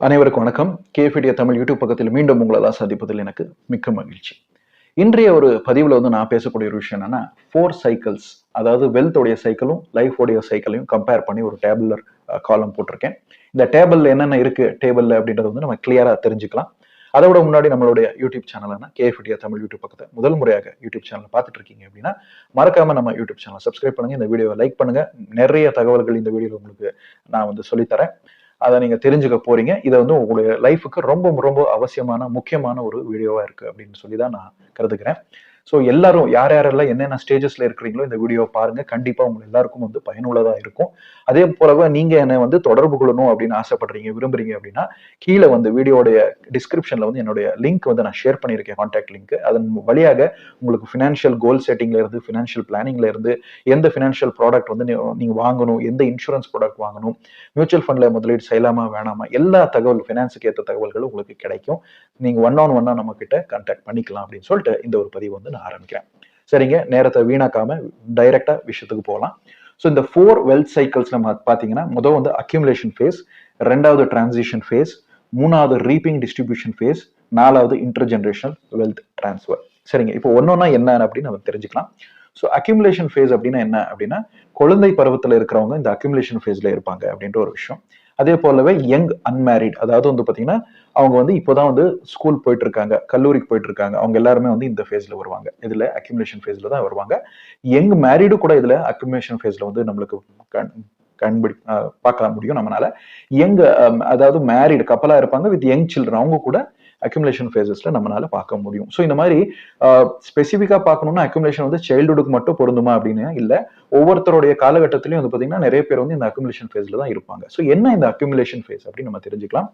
அனைவருக்கும் வணக்கம். கேஃபிடிய தமிழ் யூடியூப் பக்கத்தில் மீண்டும் உங்களெல்லாம் சந்திப்பதில் எனக்கு மிக்க மகிழ்ச்சி. இன்றைய ஒரு பதிவில் வந்து நான் பேசக்கூடிய ஒரு விஷயம் என்னன்னா ஃபோர் சைக்கிள்ஸ் அதாவது வெல்த்தோடைய சைக்கிளும் லைஃபோடைய சைக்கிளையும் கம்பேர் பண்ணி ஒரு டேபிளர் காலம் போட்டிருக்கேன். இந்த டேபிள்ல என்னென்ன இருக்கு டேபிள்ல அப்படின்றத வந்து நம்ம கிளியரா தெரிஞ்சுக்கலாம். அதை விட முன்னாடி நம்மளுடைய யூடியூப் சேனலான கேஃபிடியா தமிழ் யூடியூப் பக்கத்தை முதல் முறையாக யூடியூப் சேனல் பார்த்துட்டு இருக்கீங்க அப்படின்னா மறக்காம நம்ம யூடியூப் சேனல் சப்ஸ்கிரைப் பண்ணுங்க. இந்த வீடியோவை லைக் பண்ணுங்க. நிறைய தகவல்கள் இந்த வீடியோவில் உங்களுக்கு நான் வந்து சொல்லித்தரேன். அதை நீங்க தெரிஞ்சுக்க போறீங்க. இதை வந்து உங்களுடைய லைஃபுக்கு ரொம்ப ரொம்ப அவசியமான முக்கியமான ஒரு வீடியோவா இருக்கு அப்படின்னு சொல்லி தான் நான் கருதுகிறேன். ஸோ எல்லாரும் யார் யாரெல்லாம் என்னென்ன ஸ்டேஜஸ்ல இருக்கிறீங்களோ இந்த வீடியோ பாருங்க. கண்டிப்பா உங்க எல்லாருக்கும் வந்து பயனுள்ளதா இருக்கும். அதே போலவே நீங்க என்னை வந்து தொடர்பு கொள்ளணும் அப்படின்னு ஆசைப்படுறீங்க விரும்புறீங்க அப்படின்னா கீழே வந்து வீடியோடைய டிஸ்கிரிப்ஷன்ல வந்து என்னுடைய லிங்க் வந்து நான் ஷேர் பண்ணியிருக்கேன் கான்டாக்ட் லிங்க் அதன் வழியாக உங்களுக்கு ஃபினான்ஷியல் கோல் செட்டிங்ல இருந்து ஃபினான்ஷியல் பிளானிங்ல இருந்து எந்த ஃபினான்ஷியல் ப்ராடக்ட் வந்து நீங்க வாங்கணும் எந்த இன்சூரன்ஸ் ப்ராடக்ட் வாங்கணும் மியூச்சுவல் ஃபண்ட்ல முதலீடு செய்யலாமா வேணாமா எல்லா தகவல் ஃபினான்ஸுக்கு ஏற்ற தகவல்களும் உங்களுக்கு கிடைக்கும். நீங்க ஒன் ஆன் ஒன்னா நம்ம கிட்ட கான்டாக்ட் பண்ணிக்கலாம் அப்படின்னு சொல்லிட்டு இந்த ஒரு பதிவு வந்து நான் ஆரம்பிக்கிறேன். சரிங்க நேரத்தை வீணாக்காம டைரக்டா விஷயத்துக்கு போகலாம். ஸோ இந்த ஃபோர் வெல்த் சைக்கிள்ஸ் நம்ம பார்த்தீங்கன்னா முதல் வந்து அக்யூமுலேஷன் ஃபேஸ் ரெண்டாவது டிரான்சிஷன் ஃபேஸ் மூணாவது ரீப்பிங் டிஸ்ட்ரிபியூஷன் ஃபேஸ் நாலாவது இன்டர் ஜென்ரேஷனல் வெல்த் டிரான்ஸ்ஃபர் சரிங்க இப்போ ஒன்னொன்னா என்ன அப்படின்னு நம்ம தெரிஞ்சுக்கலாம். ஸோ அக்யூமுலேஷன் ஃபேஸ் அப்படின்னா என்ன அப்படின்னா குழந்தை பருவத்தில் இருக்கிறவங்க இந்த அக்யூமுலேஷன் ஃபேஸ்ல இருப்பாங்க அப்படின்ற ஒரு விஷயம். அதே போலவே யங் அன்மேரிட் அதாவது வந்து பாத்தீங்கன்னா அவங்க வந்து இப்போதான் வந்து ஸ்கூல் போயிட்டு இருக்காங்க கல்லூரிக்கு போயிட்டு இருக்காங்க அவங்க எல்லாருமே வந்து இந்த ஃபேஸ்ல வருவாங்க. இதுல அக்யூமுலேஷன் ஃபேஸ்ல தான் வருவாங்க. யங் மேரிடு கூட இதுல அக்யூமுலேஷன் ஃபேஸ்ல வந்து நம்மளுக்கு கண் கண்பிடி பார்க்க முடியும் நம்மளால யங் அதாவது மேரிடு கப்பலா இருப்பாங்க வித் யங் சில்ட்ரன் அவங்க கூட அக்யூமுலேஷன் ஃபேஸஸ்ல நம்மளால பார்க்க முடியும். ஸோ இந்த மாதிரி ஸ்பெசிஃபிக்காக பார்க்கணும்னா அக்யூமுலேஷன் வந்து சைல்டுஹுக்கு மட்டும் பொருந்துமா அப்படின்னு இல்லை. ஒவ்வொருத்தருடைய காலகட்டத்திலையும் வந்து பார்த்தீங்கன்னா நிறைய பேர் வந்து இந்த அக்யூமுலேஷன் ஃபேஸ்ல தான் இருப்பாங்க. ஸோ என்ன இந்த அக்யூமுலேஷன் ஃபேஸ் அப்படின்னு நம்ம தெரிஞ்சுக்கலாம்.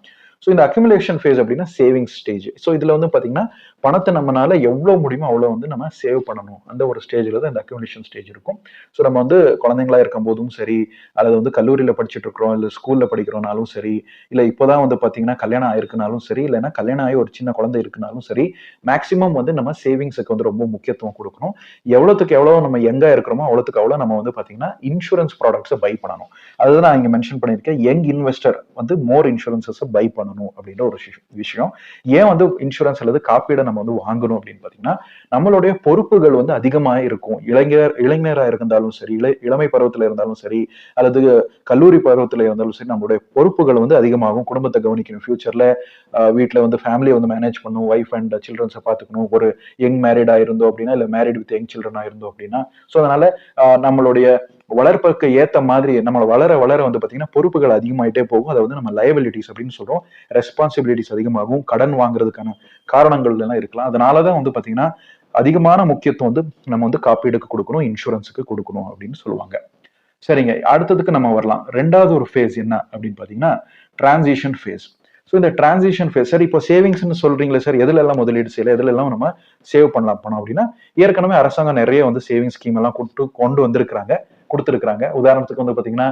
ஸோ இந்த அக்யூமுலேஷன் ஃபேஸ் அப்படின்னா சேவிங்ஸ் ஸ்டேஜ் ஸோ இதில் வந்து பார்த்தீங்கன்னா பணத்தை நம்மளால எவ்வளோ முடியுமோ அவ்வளோ வந்து நம்ம சேவ் பண்ணணும். அந்த ஒரு ஸ்டேஜில் தான் இந்த அக்யூமுலேஷன் ஸ்டேஜ் இருக்கும். ஸோ நம்ம வந்து குழந்தைங்களா இருக்கும் போதும் சரி அல்லது வந்து கல்லூரியில் படிச்சுட்டு இருக்கிறோம் இல்லை ஸ்கூலில் படிக்கிறோம்னாலும் சரி இல்லை இப்போதான் வந்து பார்த்தீங்கன்னா கல்யாணம் ஆயிருக்குனாலும் சரி இல்லைன்னா கல்யாணம் ஆகி ஒரு சின்ன குழந்தை இருக்குனாலும் சரி மேக்ஸிமம் வந்து நம்ம சேவிங்ஸுக்கு வந்து ரொம்ப முக்கியத்துவம் கொடுக்கணும். எவ்வளோத்துக்கு எவ்வளோ நம்ம எங்க இருக்கிறோமோ அவ்வளோத்துக்கு அவ்வளோ நம்ம வந்து பார்த்தீங்கன்னா இன்சூரன்ஸ் ப்ராடக்ட்ஸை பை பண்ணணும். அதுதான் நான் இங்கே மென்ஷன் பண்ணியிருக்கேன். யங் இன்வெஸ்டர் வந்து மோர் இன்சூரன்ஸஸை பை பண்ணணும். அப்படின்ற ஒரு விஷயம் விஷயம். ஏன் வந்து இன்சூரன்ஸ் அல்லது காப்பீடை நம்ம வந்து வாங்கணும் அப்படின்னு பாத்தீங்கன்னா நம்மளுடைய பொறுப்புகள் வந்து அதிகமாக இருக்கும். இளைஞர் இளைஞராக இருந்தாலும் சரி இளை இளமை பருவத்தில் இருந்தாலும் சரி அல்லது கல்லூரி பருவத்தில் இருந்தாலும் சரி நம்மளுடைய பொறுப்புகள் வந்து அதிகமாகும். குடும்பத்தை கவனிக்கணும். ஃபியூச்சர்ல வீட்டில் வந்து ஃபேமிலியை வந்து மேனேஜ் பண்ணணும். ஒய்ஃப் அண்ட் சில்ட்ரன்ஸை பார்த்துக்கணும் ஒரு யங் மேரிடா இருந்தோம் அப்படின்னா இல்லை மேரிட் வித் யங் சில்ட்ரனாக இருந்தோம் அப்படின்னா ஸோ அதனால நம்மளுடைய வளர்ப்புக்கு ஏத்த மாதிரி நம்ம வளர வளர வந்து பாத்தீங்கன்னா பொறுப்புகள் அதிகமாயிட்டே போகும். அதை வந்து நம்ம லயபிலிட்டிஸ் அப்படின்னு சொல்றோம். ரெஸ்பான்சிபிலிட்டிஸ் அதிகமாகும். கடன் வாங்குறதுக்கான காரணங்கள் எல்லாம் இருக்கலாம். அதனாலதான் வந்து பாத்தீங்கன்னா அதிகமான முக்கியத்துவம் வந்து நம்ம வந்து காப்பீடுக்கு கொடுக்கணும் இன்சூரன்ஸுக்கு கொடுக்கணும் அப்படின்னு சொல்லுவாங்க. சரிங்க அடுத்ததுக்கு நம்ம வரலாம். ரெண்டாவது ஒரு ஃபேஸ் என்ன அப்படின்னு பாத்தீங்கன்னா டிரான்சிஷன் ஃபேஸ் ஸோ இந்த டிரான்சிஷன் ஃபேஸ் சார் இப்போ சேவிங்ஸ்னு சொல்றீங்களே சார் எதுல எல்லாம் முதலீடு செய்யல எதுல எல்லாம் நம்ம சேவ் பண்ணலாம் பணம் அப்படின்னா ஏற்கனவே அரசாங்கம் நிறைய வந்து சேவிங்ஸ் ஸ்கீம் எல்லாம் கொண்டு கொண்டு வந்திருக்கிறாங்க. கொடுத்துருக்குறாங்க. உதாரணத்துக்கு வந்து பார்த்தீங்கன்னா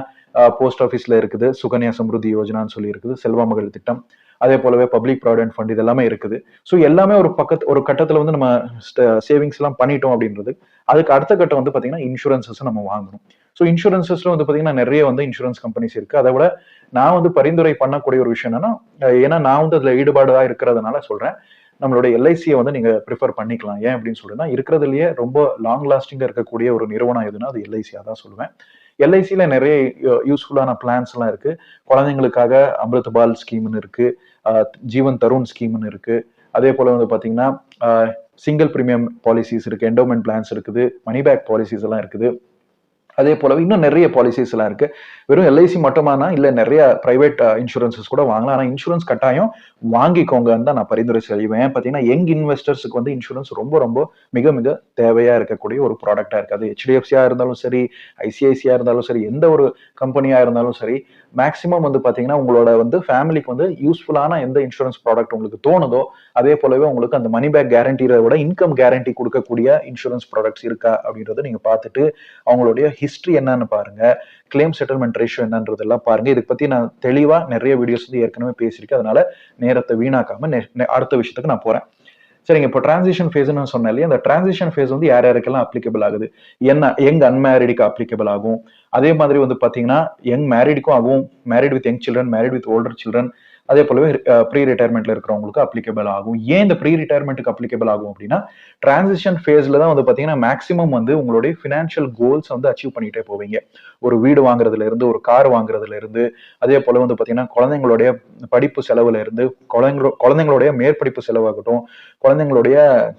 போஸ்ட் ஆஃபீஸில் இருக்குது. சுகன்யா சம்ருத்தி யோஜனான்னு சொல்லி இருக்குது. செல்வ மகள் திட்டம். அதே போலவே பப்ளிக் ப்ராவிடென்ட் ஃபண்ட் இது எல்லாமே இருக்குது. ஸோ எல்லாமே ஒரு பக்கத்து ஒரு கட்டத்தில் வந்து நம்ம சேவிங்ஸ் எல்லாம் பண்ணிட்டோம் அப்படின்றது. அதுக்கு அடுத்த கட்டம் வந்து பார்த்தீங்கன்னா இன்சூரன்சஸ் நம்ம வாங்கணும். ஸோ இன்சூரன்சஸ்ல வந்து பார்த்தீங்கன்னா நிறைய வந்து இன்சூரன்ஸ் கம்பெனிஸ் இருக்கு. அதை விட நான் வந்து பரிந்துரை பண்ணக்கூடிய ஒரு விஷயம் என்னன்னா ஏன்னா நான் வந்து அதில் ஈடுபாடுதா இருக்கிறதுனால சொல்றேன். நம்மளுடைய எல்ஐசியை வந்து நீங்க ப்ரிஃபர் பண்ணிக்கலாம். ஏன் அப்படின்னு சொல்லுன்னா இருக்கிறதுலயே ரொம்ப லாங் லாஸ்டிங்கா இருக்கக்கூடிய ஒரு நிறுவனம் எதுனா அது எல்ஐசியா தான் சொல்லுவேன். எல்ஐசியில நிறைய யூஸ்ஃபுல்லான பிளான்ஸ் எல்லாம் இருக்கு. குழந்தைங்களுக்காக அமிர்த் பால் ஸ்கீம்னு இருக்கு. ஜீவன் தருண் ஸ்கீம்னு இருக்கு. அதே போல வந்து பாத்தீங்கன்னா சிங்கிள் ப்ரீமியம் பாலிசிஸ் இருக்கு. எண்டோமெண்ட் பிளான்ஸ் இருக்குது. மணி பேக் பாலிசிஸ் எல்லாம் இருக்குது. அதே போலவே இன்னும் நிறைய பாலிசிஸ் எல்லாம் இருக்கு. வெறும் எல்ஐசி மட்டுமானா இல்ல நிறைய பிரைவேட் இன்சூரன்சஸ் uh, கூட வாங்கலாம். ஆனா இன்சூரன்ஸ் கட்டாயம் வாங்கிக்கோங்கன்னு தான் நான் பரிந்துரை செய்வேன். பார்த்தீங்கன்னா பாத்தீங்கன்னா யங் இன்வெஸ்டர்ஸுக்கு வந்து இன்சூரன்ஸ் ரொம்ப ரொம்ப மிக மிக தேவையா இருக்கக்கூடிய ஒரு ப்ராடக்டா இருக்கு. அது ஹெச்டிஎஃப்சியா இருந்தாலும் சரி ஐசிஐசியா இருந்தாலும் சரி எந்த ஒரு கம்பெனியா இருந்தாலும் சரி மேக்சிமம் வந்து பாத்தீங்கன்னா உங்களோட வந்து ஃபேமிலிக்கு வந்து யூஸ்ஃபுல்லான எந்த இன்சூரன்ஸ் ப்ராடக்ட் உங்களுக்கு தோணுதோ அதே போலவே உங்களுக்கு அந்த மணி பேக் கேரண்டியை விட இன்கம் கேரண்டி கொடுக்கக்கூடிய இன்சூரன்ஸ் ப்ராடக்ட்ஸ் இருக்கா அப்படின்றத நீங்க பார்த்துட்டு அவங்களுடைய ஹிஸ்ட்ரி என்னன்னு பாருங்க கிளைம் செட்டில்மெண்ட் ரேஷியோ என்னன்றதெல்லாம் பாருங்க. இதை பத்தி நான் தெளிவா நிறைய வீடியோஸ் வந்து ஏற்கனவே பேசியிருக்கேன். அதனால நேரத்தை வீணாக்காம நெ- நெ- அடுத்த விஷயத்துக்கு நான் போறேன். சரிங்க இப்போ டிரான்சிஷன் ஃபேஸ்னு சொன்னேன் இல்லையா? அந்த டிரான்சிஷன் ஃபேஸ் வந்து யார் யாருக்கெல்லாம் அப்ளிகபிள் ஆகுது? என்ன யங் அன்மேரிடுக்கு அப்ளிகபிள் ஆகும்? அதே மாதிரி வந்து பாத்தீங்கன்னா யங் மேரிடுக்கும் ஆகும். Married with young children married with older children அதே போலவே ப்ரீ ரிட்டையர்மெண்ட்ல இருக்கிறவங்களுக்கு அப்ளிகபிள் ஆகும். ஏன் இந்த ப்ரீ ரிட்டையர்மெண்ட்டுக்கு அப்ளிகபிள் ஆகும் அப்படின்னா டிரான்சிஷன் ஃபேஸ்ல தான் வந்து பாத்தீங்கன்னா மேக்ஸிமம் வந்து உங்களுடைய ஃபினான்ஷியல் கோல்ஸ் வந்து அச்சீவ் பண்ணிட்டே போவீங்க. ஒரு வீடு வாங்குறதுல இருந்து ஒரு கார் வாங்குறதுல இருந்து அதே போல வந்து பாத்தீங்கன்னா குழந்தைங்களுடைய படிப்பு செலவுல இருந்து குழந்தைங்களோ குழந்தைங்களுடைய மேற்படிப்பு செலவாகட்டும் குழந்தைங்களுடைய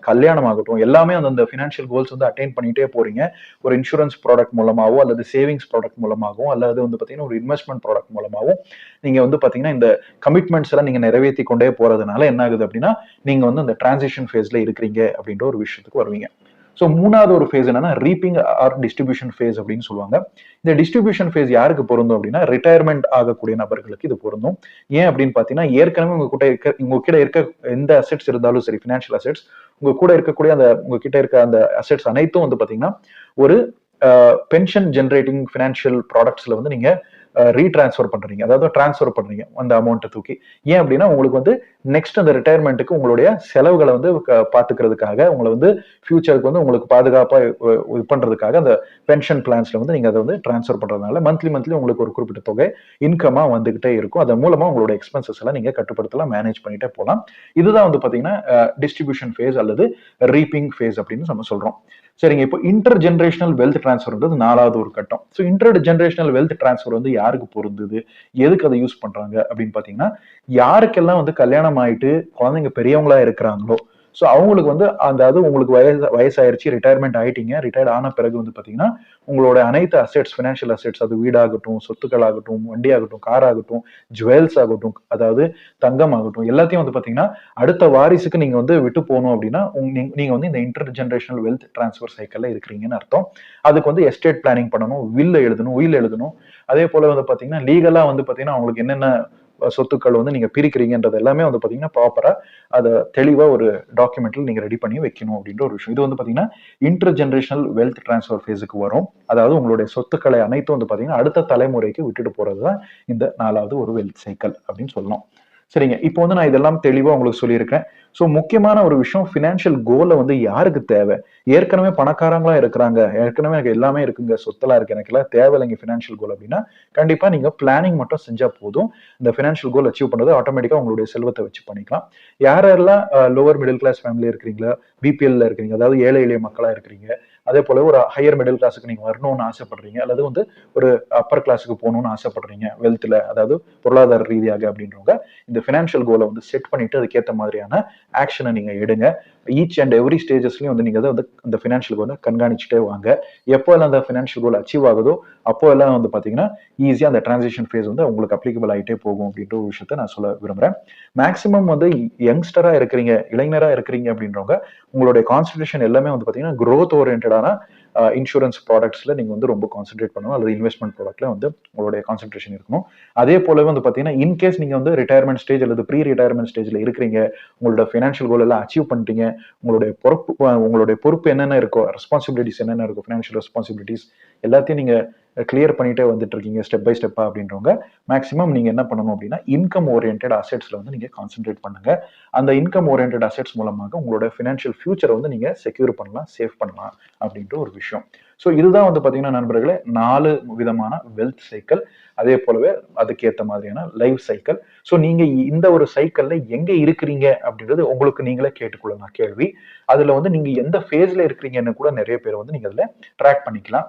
கல்யாணம் ஆகட்டும் எல்லாமே அந்த ஃபினான்ஷியல் கோல்ஸ் வந்து அட்டைன் பண்ணிட்டே போறீங்க. ஒரு இன்சூரன்ஸ் ப்ராடக்ட் மூலமாகவோ அல்லது சேவிங்ஸ் ப்ராடக்ட் மூலமாகவும் அல்லது வந்து பாத்தீங்கன்னா ஒரு இன்வெஸ்ட்மெண்ட் ப்ராடக்ட் மூலமாகவும் நீங்க வந்து பாத்தீங்கன்னா இந்த கமிட்மெண்ட்ஸ் எல்லாம் நீங்க நிறைவேற்றி கொண்டே போறதுனால என்ன ஆகுது அப்படின்னா நீங்க வந்து அந்த டிரான்சிஷன் ஃபேஸ்ல இருக்கிறீங்க அப்படின்ற ஒரு விஷயத்துக்கு வருவீங்க. ஸோ மூணாவது ஒரு ஃபேஸ் என்னன்னா ரீப்பிங் ஆர் டிஸ்ட்ரிபியூஷன் ஃபேஸ் அப்படின்னு சொல்லுவாங்க. இந்த டிஸ்ட்ரிபியூஷன் ஃபேஸ் யாருக்கு பொருந்தும் அப்படின்னா ரிட்டையர்மெண்ட் ஆகக்கூடிய நபர்களுக்கு இது பொருந்தும். ஏன் அப்படின்னு பார்த்தீங்கன்னா ஏற்கனவே உங்ககிட்ட இருக்க உங்க கிட்ட இருக்க எந்த அசெட்ஸ் இருந்தாலும் சரி ஃபினான்ஷியல் அசெட்ஸ் உங்க கூட இருக்கக்கூடிய அந்த உங்ககிட்ட இருக்க அந்த அசெட்ஸ் அனைத்தும் வந்து பாத்தீங்கன்னா ஒரு பென்ஷன் ஜென்ரேட்டிங் ஃபினான்ஷியல் ப்ராடக்ட்ஸ்ல வந்து நீங்க ரீட்ரான்ஸ்ஃபர் பண்றீங்க. அதாவது டிரான்ஸ்ஃபர் பண்றீங்க அந்த அமௌண்ட்டை தூக்கி. ஏன் அப்படின்னா உங்களுக்கு வந்து நெக்ஸ்ட் அந்த ரிட்டையர்மெண்ட்டுக்கு உங்களுடைய செலவுகளை வந்து பாத்துக்கிறதுக்காக உங்களை வந்து ஃபியூச்சருக்கு வந்து உங்களுக்கு பாதுகாப்பா இது பண்றதுக்காக அந்த பென்ஷன் பிளான்ஸ்ல வந்து நீங்க அதை வந்து டிரான்ஸ்ஃபர் பண்றதுனால மந்த்லி மந்த்லி உங்களுக்கு ஒரு குறிப்பிட்ட தொகை இன்கமா வந்துகிட்டே இருக்கும். அதன் மூலமா உங்களோட எக்ஸ்பென்சஸ் எல்லாம் நீங்க கட்டுப்படுத்தலாம் மேனேஜ் பண்ணிட்டே போகலாம். இதுதான் வந்து பாத்தீங்கன்னா டிஸ்ட்ரிபியூஷன் ஃபேஸ் அல்லது ரீப்பிங் ஃபேஸ் அப்படின்னு நம்ம சொல்றோம். சரிங்க. இப்போ இன்டர் ஜென்ரேஷனல் வெல்த் டிரான்ஸ்ஃபர்ன்றது நாலாவது ஒரு கட்டம். So intergenerational wealth transfer வந்து யாருக்கு பொருந்தது? எதுக்கு அதை யூஸ் பண்றாங்க? அப்படின்னு பாத்தீங்கன்னா யாருக்கெல்லாம் வந்து கல்யாணம் ஆயிட்டு குழந்தைங்க பெரியவங்களா இருக்கிறாங்களோ ஸோ அவங்களுக்கு வந்து அந்த அது உங்களுக்கு வயசு வயசாயிருச்சு ரிட்டையர்மெண்ட் ஆயிட்டீங்க ரிட்டையர்ட் ஆன பிறகு வந்து பார்த்தீங்கன்னா உங்களோட அனைத்து அசெட்ஸ் ஃபினான்ஷியல் அசெட்ஸ் அது வீடாகட்டும் சொத்துக்கள் ஆகட்டும் வண்டி ஆகட்டும் கார் ஆகட்டும் ஜுவல்ஸ் ஆகட்டும் அதாவது தங்கம் ஆகட்டும் எல்லாத்தையும் வந்து பார்த்தீங்கன்னா அடுத்த வாரிசுக்கு நீங்கள் வந்து விட்டு போகணும் அப்படின்னா நீங்கள் வந்து இந்த இன்டர் ஜென்ரேஷனல் வெல்த் டிரான்ஸ்ஃபர் சைக்கிளில் இருக்கிறீங்கன்னு அர்த்தம். அதுக்கு வந்து எஸ்டேட் பிளானிங் பண்ணணும் வில் எழுதணும் உயில் எழுதணும். அதே போல வந்து பார்த்தீங்கன்னா லீகலாக வந்து பார்த்தீங்கன்னா அவங்களுக்கு என்னென்ன சொத்துக்கள் வந்து நீங்க பிரிக்கிறீங்கன்றது எல்லாமே வந்து பாத்தீங்கன்னா ப்ராப்பரா அதை தெளிவா ஒரு டாக்குமெண்ட்ல நீங்க ரெடி பண்ணி வைக்கணும் அப்படின்ற ஒரு விஷயம். இது வந்து பாத்தீங்கன்னா இன்டர் ஜென்ரேஷனல் வெல்த் டிரான்ஸ்ஃபர் ஃபேஸுக்கு வரும். அதாவது உங்களுடைய சொத்துக்களை அனைத்தும் வந்து பாத்தீங்கன்னா அடுத்த தலைமுறைக்கு விட்டுட்டு போறது தான் இந்த நாலாவது ஒரு வெல்த் சைக்கிள் அப்படின்னு சொல்லலாம் சரிங்க. இப்போ வந்து நான் இதெல்லாம் தெளிவாக உங்களுக்கு சொல்லியிருக்கேன் ஸோ முக்கியமான ஒரு விஷயம் ஃபினான்ஷியல் கோலை வந்து யாருக்கு தேவை? ஏற்கனவே பணக்காரங்களா இருக்கிறாங்க. ஏற்கனவே எனக்கு எல்லாமே இருக்குங்க. சொத்தெல்லாம் இருக்கு. எனக்கு எல்லாம் தேவை இல்லைங்க ஃபினான்ஷியல் கோல் அப்படின்னா கண்டிப்பா நீங்க பிளானிங் மட்டும் செஞ்சா போதும். இந்த ஃபினான்ஷியல் கோல் அச்சீவ் பண்றது ஆட்டோமேட்டிக்கா உங்களுடைய செல்வத்தை வச்சு பண்ணிக்கலாம். யார் யாரெல்லாம் லோவர் மிடில் கிளாஸ் ஃபேமிலி இருக்கிறீங்களா? பிபிஎல்ல இருக்கிறீங்க. அதாவது ஏழை எளிய மக்களா இருக்கிறீங்க. அதே போல ஒரு ஹையர் மிடில் கிளாஸுக்கு நீங்க வரணும்னு ஆசைப்படுறீங்க அல்லது வந்து ஒரு அப்பர் கிளாஸுக்கு போகணும்னு ஆசைப்படுறீங்க வெல்த்ல அதாவது பொருளாதார ரீதியாக அப்படின்றவங்க இந்த ஃபினான்ஷியல் கோலை வந்து செட் பண்ணிட்டு அதுக்கேற்ற மாதிரியான ஆக்ஷனை நீங்க எடுங்க. ஈச் அண்ட் எவ்ரி ஸ்டேஜஸ்லையும் வந்து நீங்கள் வந்து அந்த ஃபினான்ஷியல் கோலை கண்காணிச்சுட்டே வாங்க. எப்போ எல்லாம் அந்த ஃபினான்ஷியல் கோல் அச்சீவ் ஆகுதோ அப்போ எல்லாம் வந்து பார்த்தீங்கன்னா ஈஸியாக அந்த டிரான்சிஷன் ஃபேஸ் வந்து உங்களுக்கு அப்ளிகபிள் ஆகிட்டே போகும் அப்படின்ற ஒரு விஷயத்த நான் சொல்ல விரும்புகிறேன் மேக்ஸிமம் வந்து யங்ஸ்டராக இருக்கிறீங்க இளைஞராக இருக்கிறீங்க அப்படின்றவங்க உங்களுடைய கான்சன்ட்ரேஷன் எல்லாமே வந்து பார்த்தீங்கன்னா க்ரோத் ஓரியன்டான இன்சூரன்ஸ் ப்ராடக்ட்ஸில் நீங்கள் வந்து ரொம்ப கான்சென்ட்ரேட் பண்ணணும். அல்லது இன்வெஸ்ட்மெண்ட் ப்ராடக்ட்ல வந்து உங்களுடைய கான்சென்ட்ரேஷன் இருக்கணும். அதே போலவே வந்து பார்த்தீங்கன்னா இன்கேஸ் நீங்கள் வந்து ரிட்டையர்மெண்ட் ஸ்டேஜ் அல்லது ப்ரீ ரிட்டையர்மெண்ட் ஸ்டேஜில் இருக்கிறீங்க உங்களோட ஃபினான்ஷியல் கோல் எல்லாம் அச்சீவ் பண்ணிட்டீங்க உங்களுடைய பொறுப்பு உங்களுடைய பொறுப்பு என்னென்ன இருக்கோ ரெஸ்பான்சிபிலிட்டிஸ் என்னென்ன இருக்கோ ஃபினான்ஷியல் ரெஸ்பான்சிபிலிட்டிஸ் எல்லாத்தையும் நீங்கள் கிளியர் பண்ணிட்டே வந்துட்டு இருக்கீங்க ஸ்டெப் பை ஸ்டெப்பா அப்படின்றவங்க மேக்ஸிமம் நீங்க என்ன பண்ணணும் அப்படின்னா இன்கம் ஓரியன்ட் அசெட்ஸ்ல வந்து நீங்க கான்சென்ட்ரேட் பண்ணுங்க. அந்த இன்கம் ஓரியன்ட் அசெட்ஸ் மூலமாக உங்களோட ஃபினான்ஷியல் ஃபியூச்சரை வந்து நீங்க செக்யூர் பண்ணலாம் சேவ் பண்ணலாம் அப்படின்ற ஒரு விஷயம். ஸோ இதுதான் வந்து பார்த்தீங்கன்னா நண்பர்களே நாலு விதமான வெல்த் சைக்கிள் அதே போலவே அதுக்கேற்ற மாதிரியான லைஃப் சைக்கிள் ஸோ நீங்க இந்த ஒரு சைக்கிள்ல எங்க இருக்கிறீங்க அப்படின்றது உங்களுக்கு நீங்களே கேட்டுக்கொள்ளலாம் கேள்வி. அதுல வந்து நீங்க எந்த ஃபேஸ்ல இருக்கிறீங்கன்னு கூட நிறைய பேர் வந்து நீங்க அதில் ட்ராக் பண்ணிக்கலாம்.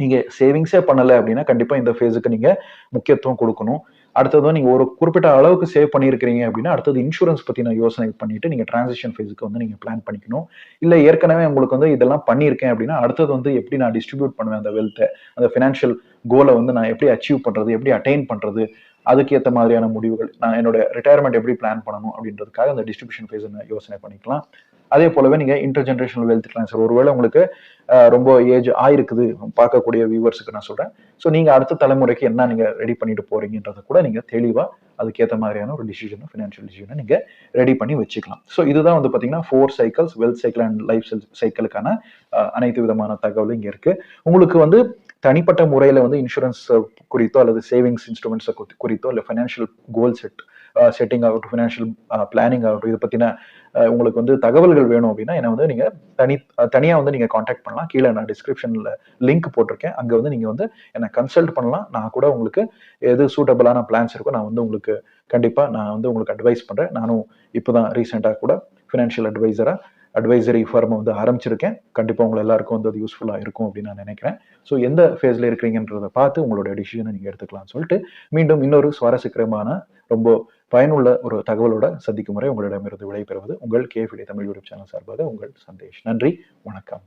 நீங்க சேவிங்ஸே பண்ணலை அப்படின்னா கண்டிப்பா இந்த ஃபேஸுக்கு நீங்க முக்கியத்துவம் கொடுக்கணும். அடுத்தது வந்து நீங்க ஒரு குறிப்பிட்ட அளவுக்கு சேவ் பண்ணியிருக்கிறீங்க அப்படின்னா அடுத்தது இன்சூரன்ஸ் பத்தி நான் யோசனை பண்ணிட்டு நீங்க டிரான்சிஷன் ஃபேஸுக்கு வந்து நீங்க பிளான் பண்ணிக்கணும். இல்ல ஏற்கனவே உங்களுக்கு வந்து இதெல்லாம் பண்ணியிருக்கேன் அப்படின்னா அடுத்தது வந்து எப்படி நான் டிஸ்ட்ரிபியூட் பண்ணுவேன் அந்த வெல்த்தை அந்த ஃபினான்ஷியல் கோலை வந்து நான் எப்படி அச்சீவ் பண்றது? எப்படி அட்டைன் பண்றது? அதுக்கேற்ற மாதிரியான முடிவுகள் நான் என்னோட ரிட்டையர்மெண்ட் எப்படி பிளான் பண்ணணும் அப்படின்றதுக்காக அந்த டிஸ்ட்ரிபியூஷன் ஃபேஸ் யோசனை பண்ணிக்கலாம். அதே போலவே நீங்க இன்டர் ஜென்ரேஷனல் வெல்த் ட்ரான்ஸ்ஃபர் ஒருவேளை உங்களுக்கு ரொம்ப ஏஜ் ஆயிருக்குது பார்க்கக்கூடிய வியூவர்ஸுக்கு நான் சொல்றேன். ஸோ நீங்க அடுத்த தலைமுறைக்கு என்ன நீங்க ரெடி பண்ணிட்டு போறீங்கன்றத கூட நீங்க தெளிவா அதுக்கேற்ற மாதிரியான ஒரு டிசிஷன் ஃபினான்ஷியல் டிசிஷனை நீங்க ரெடி பண்ணி வச்சுக்கலாம். ஸோ இதுதான் வந்து பாத்தீங்கன்னா four cycles wealth cycle and life சைக்கிளுக்கான அனைத்து விதமான தகவலும் இங்க இருக்கு. உங்களுக்கு வந்து தனிப்பட்ட முறையில் வந்து இன்சூரன்ஸ் குறித்தோ அல்லது சேவிங்ஸ் இன்ஸ்ட்ருமெண்ட்ஸை குறித்தோ இல்லை ஃபைனான்ஷியல் கோல் செட் செட்டிங் ஆகட்டும் ஃபினான்ஷியல் பிளானிங் ஆகட்டும் இதை பற்றின உங்களுக்கு வந்து தகவல்கள் வேணும் அப்படின்னா என்னை வந்து நீங்கள் தனி தனியாக வந்து நீங்கள் காண்டாக்ட் பண்ணலாம். கீழே நான் டிஸ்கிரிப்ஷனில் லிங்க் போட்டிருக்கேன். அங்கே வந்து நீங்கள் வந்து என்னை கன்சல்ட் பண்ணலாம். நான் கூட உங்களுக்கு எது சூட்டபிளான பிளான்ஸ் இருக்கோ நான் வந்து உங்களுக்கு கண்டிப்பாக நான் வந்து உங்களுக்கு அட்வைஸ் பண்ணுறேன் நானும் இப்போ தான் ரீசெண்டாக கூட ஃபினான்ஷியல் அட்வைசராக அட்வைசரி ஃபார்மை வந்து ஆரம்பிச்சிருக்கேன். கண்டிப்பாக உங்களை எல்லாருக்கும் வந்து அது யூஸ்ஃபுல்லாக இருக்கும் அப்படின்னு நான் நினைக்கிறேன். ஸோ எந்த ஃபேஸில் இருக்கிறீங்கன்றதை பார்த்து உங்களுடைய டிசிஷனை நீங்கள் எடுத்துக்கலாம்னு சொல்லிட்டு மீண்டும் இன்னொரு சுவாரஸ்யகரமான ரொம்ப பயனுள்ள ஒரு தகவலோட சந்திக்கும் முறை உங்களிடமிருந்து விடைபெறுவது உங்கள் கேஃபிடி தமிழ் யூடியூப் சேனல் சார்பாக உங்கள் சந்தேஷ். நன்றி வணக்கம்.